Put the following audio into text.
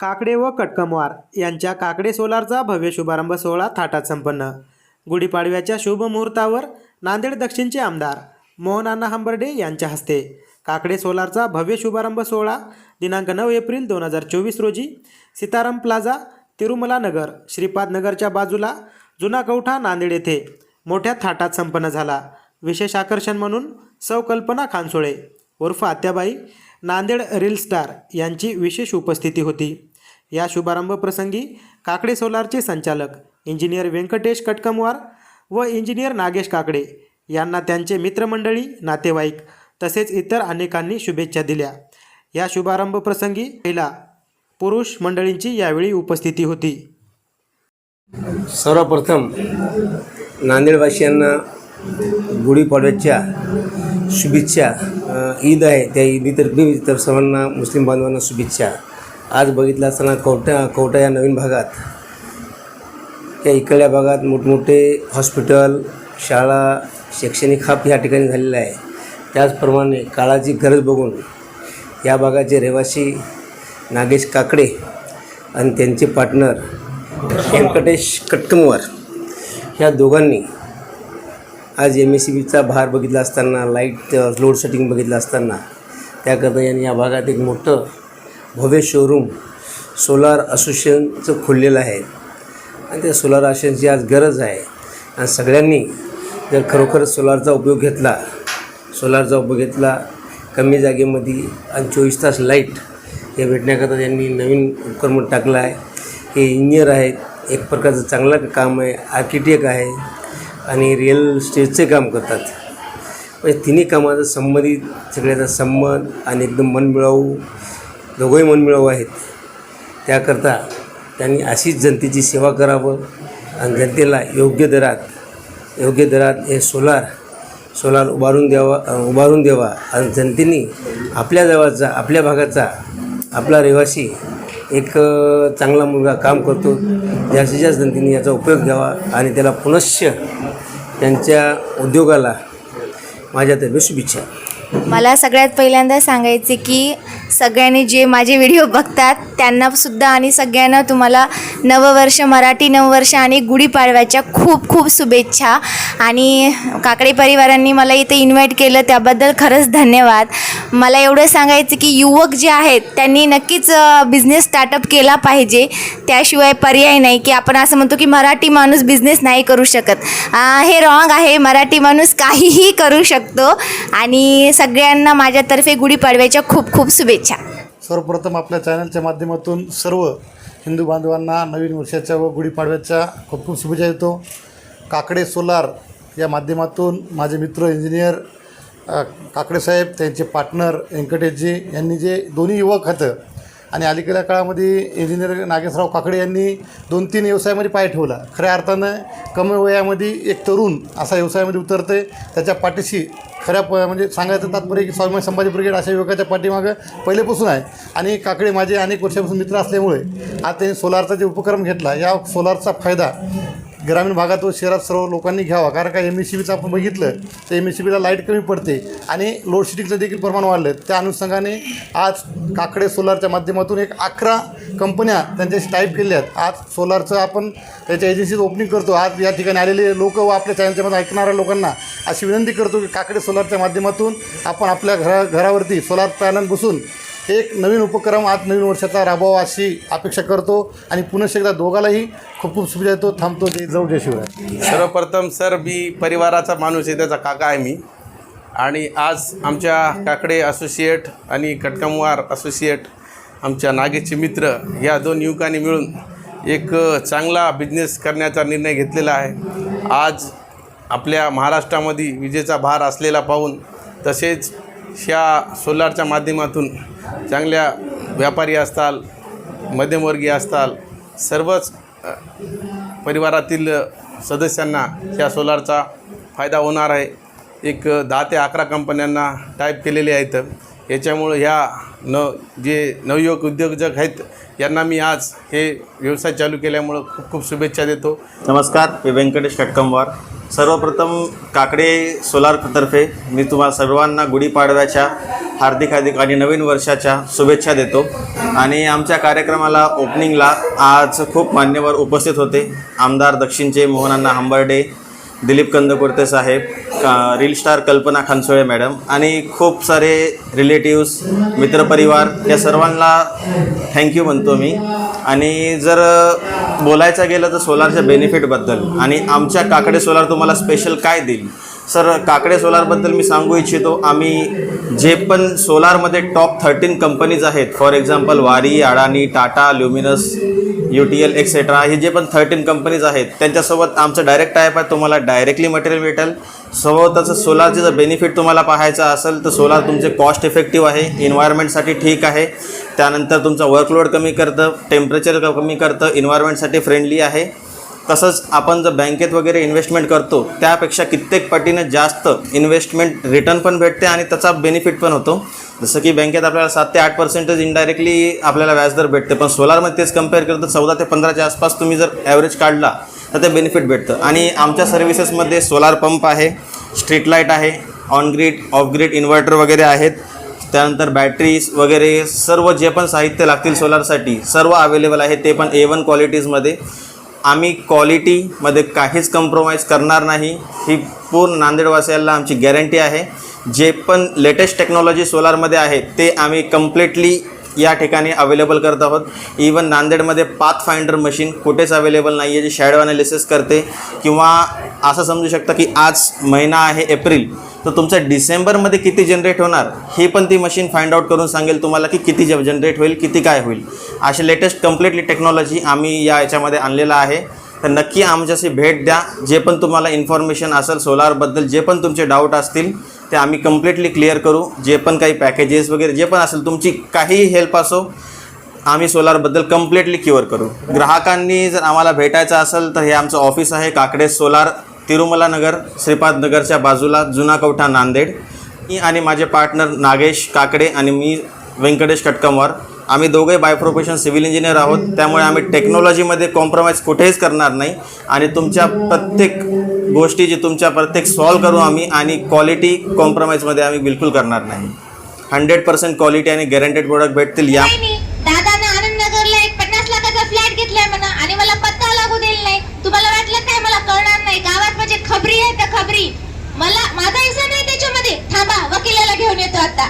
काकडे व कटकमवार यांच्या काकडे सोलारचा भव्य शुभारंभ सोहळा थाटात संपन्न. गुढीपाडव्याच्या शुभमुहूर्तावर नांदेड दक्षिणचे आमदार मोहनाना हंबर्डे यांच्या हस्ते काकडे सोलारचा भव्य शुभारंभ सोहळा दिनांक नऊ एप्रिल दोन हजार चोवीस रोजी सीताराम प्लाझा तिरुमला नगर श्रीपाद नगरच्या बाजूला जुना कवठा नांदेड येथे मोठ्या थाटात संपन्न झाला. विशेष आकर्षण म्हणून सौ कल्पना खानसोळे उर्फ आत्याबाई नांदेड रील स्टार यांची विशेष उपस्थिती होती. या शुभारंभ प्रसंगी काकडे सोलारचे संचालक इंजिनियर व्यंकटेश कटकमवार व इंजिनियर नागेश काकडे यांना त्यांचे मित्रमंडळी नातेवाईक तसेच इतर अनेकांनी शुभेच्छा दिल्या. या शुभारंभ प्रसंगी महिला पुरुष मंडळींची यावेळी उपस्थिती होती. सर्वप्रथम नांदेडवासियांना गुढीपाडव्याच्या शुभेच्छा ईद आहे त्या ईदीतर्फे तर सर्वांना मुस्लिम बांधवांना शुभेच्छा. आज बघितलं असताना कवठा कवठा या नवीन भागात. या इकडल्या भागात मोठमोठे हॉस्पिटल शाळा शैक्षणिक हब या ठिकाणी झालेलं आहे. त्याचप्रमाणे काळाची गरज बघून या भागाचे रहिवासी नागेश काकडे आणि त्यांचे पार्टनर व्यंकटेश कटकमवार ह्या दोघांनी आज एम एस सी बीचा भार बघितला असताना लाइट लोड सेटिंग बघितलं असताना त्याकरता यांनी या भागात एक मोठं भव्य शोरूम सोलार असोसिएशनचं खोललेलं आहे. आणि त्या सोलार असोसिएशनची आज गरज आहे. आणि सगळ्यांनी जर खरोखर सोलारचा उपयोग घेतला सोलारचा उपयोग घेतला कमी जागेमध्ये आणि चोवीस तास लाइट हे भेटण्याकरता त्यांनी नवीन उपक्रम टाकला आहे. हे इंजिनियर आहेत. एक प्रकारचं चांगलं काम आहे. आर्किटेक्ट आहे. आणि रिअल स्टेजचे काम करतात. म्हणजे तिन्ही कामाचा संबंधित सगळ्याचा संबंध आणि एकदम मनमिळावू दोघंही मनमिळावू आहेत. त्याकरता त्यांनी अशीच जनतेची सेवा करावं आणि जनतेला योग्य दरात योग्य दरात हे सोलार सोलार उभारून द्यावा उभारून द्यावा आणि जनतेने आपल्या जवळचा आपल्या भागाचा आपला रहिवासी एक चांगला मुलगा काम करतो. जास्तीत जास्त जनतेने याचा उपयोग घ्यावा आणि त्याला पुनश्च त्यांच्या उद्योगाला माझ्यातर्फे शुभेच्छा. मला सगळ्यात पहिल्यांदा सांगायचे की सगळ्यांनी जे माझे व्हिडिओ बघतात त्यांनासुद्धा आणि सगळ्यांना तुम्हाला नववर्ष मराठी नववर्ष आणि गुढीपाडव्याच्या खूप खूप शुभेच्छा. आणि काकडे परिवारांनी मला इथे इन्व्हाइट केलं त्याबद्दल खरंच धन्यवाद. मला एवढं सांगायचं की युवक जे आहेत त्यांनी नक्कीच बिझनेस स्टार्टअप केला पाहिजे. त्याशिवाय पर्याय नाही की आपण असं म्हणतो की मराठी माणूस बिझनेस नाही करू शकत. हे रॉंग आहे. मराठी माणूस काहीही करू शकतो. आणि सगळ्यांना माझ्यातर्फे गुढीपाडव्याच्या खूप खूप शुभेच्छा. सर्वप्रथम आपल्या चॅनलच्या माध्यमातून सर्व हिंदू बांधवांना नवीन वर्षाच्या व गुढीपाडव्याच्या खूप खूप शुभेच्छा देतो. काकडे सोलार या माध्यमातून माझे मित्र इंजिनियर काकडे साहेब त्यांचे पार्टनर व्यंकटेशजी यांनी जे दोन्ही युवक खातं आणि अलीकडल्या काळामध्ये इंजिनियर नागेशराव काकडे यांनी दोन तीन व्यवसायामध्ये पाय ठेवला. खऱ्या अर्थानं कमी वयामध्ये एक तरुण असा व्यवसायामध्ये उतरते त्याच्या पाठीशी खऱ्या प म्हणजे सांगायचं तात्पर्य की स्वामी संभाजी ब्रिगेड अशा युवकाच्या पाठीमागं पहिलेपासून आहे. आणि काकडे माझे अनेक वर्षापासून मित्र असल्यामुळे आज त्यांनी सोलारचा जे उपक्रम घेतला या सोलारचा फायदा ग्रामीण भागात व शहरात सर्व लोकांनी घ्यावा. कारण का एम एस सी बीचं आपण बघितलं तर एम एस सी बीला लाइट कमी पडते आणि लोडशेडिंगचं देखील प्रमाण वाढलं त्या अनुषंगाने आज काकडे सोलारच्या माध्यमातून एक अकरा कंपन्या त्यांच्याशी टाईप केल्या आहेत. आज सोलारचं आपण त्याच्या एजन्सीचं ओपनिंग करतो. आज या ठिकाणी आलेले लोक व आपल्या चॅनलच्यामध्ये ऐकणाऱ्या लोकांना अशी विनंती करतो की काकडे सोलारच्या माध्यमातून आपण आपल्या घरा घरावरती सोलार पॅनल बसून एक नवीन उपक्रम आज नवीन वर्षाचा राबवावा अशी अपेक्षा करतो आणि पुनश्च एकदा दोघालाही खूप खूप शुभेच्छा देतो. थांबतो. जय जाऊ जय शिवराय. सर्वप्रथम सर मी परिवाराचा माणूस आहे त्याचा काका आहे मी. आणि आज आमच्या काकडे असोसिएट आणि कटकमवार असोसिएट आमच्या नागेचे मित्र या दोन युवकांनी मिळून एक चांगला बिझनेस करण्याचा निर्णय घेतलेला आहे. आज आपल्या महाराष्ट्रामध्ये विजेचा भार असलेला पाहून तसेच ह्या सोलारच्या माध्यमातून चांगल्या व्यापारी असताल मध्यमवर्गीय असताल सर्वच परिवारातील सदस्यांना ह्या सोलारचा फायदा होणार आहे. एक दहा ते अकरा कंपन्यांना टाईप केलेले आहेत. याच्यामुळं ह्या न जे नवयुवक उद्योजक आहेत यांना मी आज हे व्यवसाय चालू केल्यामुळं खूप खूप शुभेच्छा देतो. नमस्कार मी व्यंकटेश कटकंवार सर्वप्रथम काकडे सोलारतर्फे मी तुम्हाला सर्वांना गुढीपाडव्याच्या हार्दिक हार्दिक आणि नवीन वर्षाच्या शुभेच्छा देतो. आणि आमच्या कार्यक्रमाला ओपनिंगला आज खूप मान्यवर उपस्थित होते. आमदार दक्षिणचे मोहनांना हंबर्डे दिलीप कंदकुर्ते साहेब का reel star Kalpana Khansole madam आणि खूप सारे रिलेटिव्स मित्रपरिवार या सर्वांना थँक्यू म्हणतो मी. आणि जर बोलायचं गेलं तर सोलारच्या बेनिफिटबद्दल आणि आमच्या काकडे सोलार तुम्हाला स्पेशल काय देईल? सर काकडे सोलारबद्दल मी सांगू इच्छितो. आम्ही जे पण सोलारमध्ये टॉप थर्टीन कंपनीज आहेत for example Waaree Adani Tata Luminous U T L etcetera हे जे पण थर्टीन कंपनीज आहेत त्यांच्यासोबत आमचं डायरेक्ट टाईप आहे. तुम्हाला डायरेक्टली मटेरियल भेटेल. सोबतच सोलारचे जर बेनिफिट तुम्हाला पाहायचं असेल तर सोलार तुमचे कॉस्ट इफेक्टिव्ह आहे इन्व्हायरमेंटसाठी ठीक आहे. त्यानंतर तुमचा वर्कलोड कमी करतं टेम्परेचर कमी करतं इन्व्हायरमेंटसाठी फ्रेंडली आहे. तसंच आपण जर बँकेत वगैरे इन्व्हेस्टमेंट करतो त्यापेक्षा कित्येक पटीने जास्त इन्व्हेस्टमेंट रिटर्न पण भेटते आणि त्याचा बेनिफिट पण होतो. जसं की बँकेत आपल्याला सात ते आठ पर्सेंटेज इनडायरेक्टली आपल्याला व्याजदर भेटते. पण सोलारमध्ये तेच कंपेअर तर चौदा ते पंधराच्या आसपास तुम्ही जर ॲव्हरेज काढला तर ते बेनिफिट भेटतं. आणि आमच्या सर्व्हिसेसमध्ये सोलार पंप आहे स्ट्रीट लाइट आहे on grid off grid inverter वगैरे आहेत. त्यानंतर बॅटरीज वगैरे सर्व जे पण साहित्य लागतील सोलारसाठी सर्व अवेलेबल आहे ते पण ए वन क्वालिटीजमध्ये आम्ही क्वालिटीमध्ये काहीच कम्प्रोमाइज करणार नाही. ही पूर्ण नांदेडवासियांना आमची गॅरंटी आहे. जे पण लेटेस्ट टेक्नॉलॉजी सोलारमध्ये आहे ते आम्ही कम्प्लिटली या ठिकाणी अवेलेबल करत आहोत. इवन नांदेडमध्ये पाथ फाइंडर मशीन कुठेच अवेलेबल नाही आहे जे शॅडो अनालिसिस करते. किंवा असं समजू शकता की आज महिना आहे एप्रिल. तर तुमचं डिसेंबरमध्ये किती जनरेट होणार हे पण ती मशीन फाइंड आउट करून सांगेल तुम्हाला की किती जनरेट होईल किती काय होईल. असे लेटेस्ट कम्प्लिटली टेक्नॉलॉजी आम्ही या याच्यामध्ये आणलेलं आहे. तर नक्की आमच्याशी भेट द्या. जे पण तुम्हाला इन्फॉर्मेशन असेल सोलारबद्दल जे पण तुमचे डाऊट असतील ते आम्ही कम्प्लिटली क्लिअर करू. जे पण काही पॅकेजेस वगैरे जे पण असेल तुमची काहीही हेल्प असो आम्ही सोलारबद्दल कम्प्लिटली क्युअर करू. ग्राहकांनी जर आम्हाला भेटायचं असेल तर हे आमचं ऑफिस आहे काकडे सोलार तिरुमला नगर श्रीपाद नगरच्या बाजूला जुना कवठा नांदेड. मी आणि माझे पार्टनर नागेश काकडे आणि मी व्यंकटेश कटकमवार. आम्ही दोघे बाय प्रोफेशन सिव्हिल इंजिनियर आहोत. त्यामुळे आम्ही टेक्नॉलॉजीमध्ये कॉम्प्रोमाइज कुठेच करणार नाही. आणि तुमच्या प्रत्येक गोष्टी जी तुमच्या प्रत्येक सॉल्व करू आम्ही आणि क्वालिटी कॉम्प्रोमाइजमध्ये आम्ही बिलकुल करणार नाही. हंड्रेड पर्सेंट क्वालिटी आणि गॅरंटेड प्रोडक्ट भेटतील या दादा आनंद नगरला एक पन्नास लाखाचा फ्लॅट घेतलाय म्हणा आणि मला पत्ता लागू दिला नाही. तुम्हाला वाटलं काय? मला कळणार नाही. गावात म्हणजे खबरी आहे तर खबरी? मला माझा हिस्सा नाही त्याच्यामध्ये. थांबा वकिलाला घेऊन येतो आता.